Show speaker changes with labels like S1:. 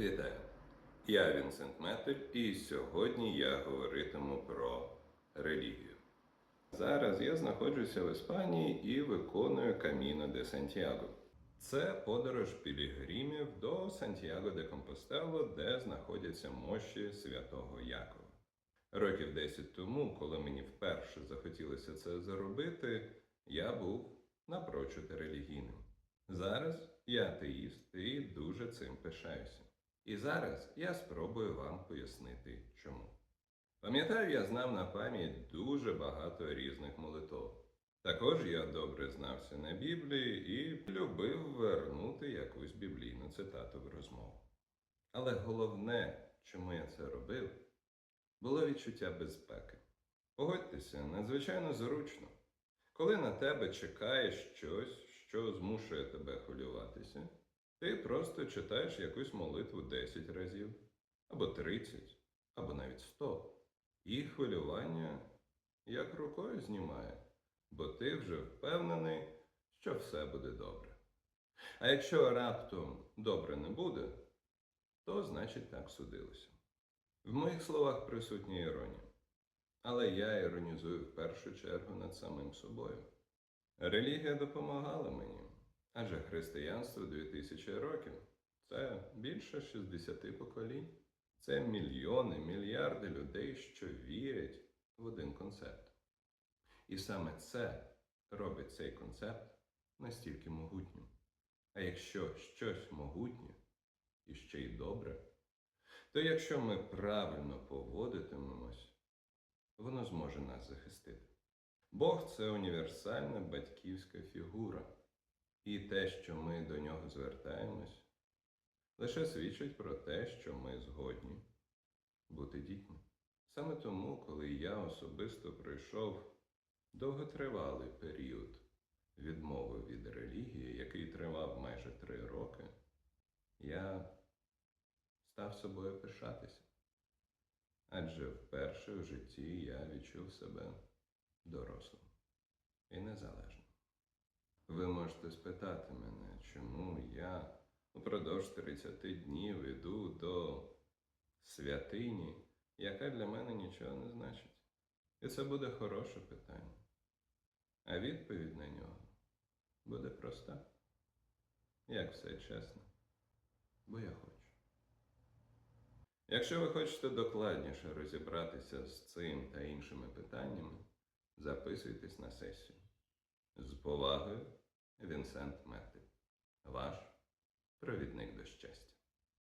S1: Вітаю! Я Вінсент Метель, і сьогодні я говоритиму про релігію. Зараз я знаходжуся в Іспанії і виконую Каміно де Сантьяго. Це подорож пілігримів до Сантьяго де Компостело, де знаходяться мощі святого Якова. Років 10 тому, коли мені вперше захотілося це зробити, я був напрочуд релігійним. Зараз я атеїст і дуже цим пишаюся. І зараз я спробую вам пояснити чому. Пам'ятаю, я знав на пам'ять дуже багато різних молитов. Також я добре знався на Біблії і любив вернути якусь біблійну цитату в розмову. Але головне, чому я це робив, було відчуття безпеки. Погодьтеся, надзвичайно зручно. Коли на тебе чекає щось, що змушує тебе хвилюватися, ти просто читаєш якусь молитву 10 разів, або 30, або навіть 100. І хвилювання як рукою знімає, бо ти вже впевнений, що все буде добре. А якщо раптом добре не буде, то значить так судилося. В моїх словах присутня іронія. Але я іронізую в першу чергу над самим собою. Релігія допомагала мені, адже християнство 2000 років це більше 60 поколінь. Це мільйони, мільярди людей, що вірять в один концепт. І саме це робить цей концепт настільки могутнім. А якщо щось могутнє і ще й добре, то якщо ми правильно поводитимемось, воно зможе нас захистити. Бог це універсальна батьківська фігура, і те, що ми до нього звертаємось, лише свідчить про те, що ми згодні бути дітьми. Саме тому, коли я особисто пройшов довготривалий період відмови від релігії, який тривав майже три роки, я став собою пишатися. Адже вперше в житті я відчув себе дорослим і незалежним. Ви можете спитати мене, чому я упродовж 30 днів іду до святині, яка для мене нічого не значить. І це буде хороше питання. А відповідь на нього буде проста. Як все чесно, бо я хочу. Якщо ви хочете докладніше розібратися з цим та іншими питаннями, записуйтесь на сесію. З повагою, Вінсент Метти, ваш провідник до щастя.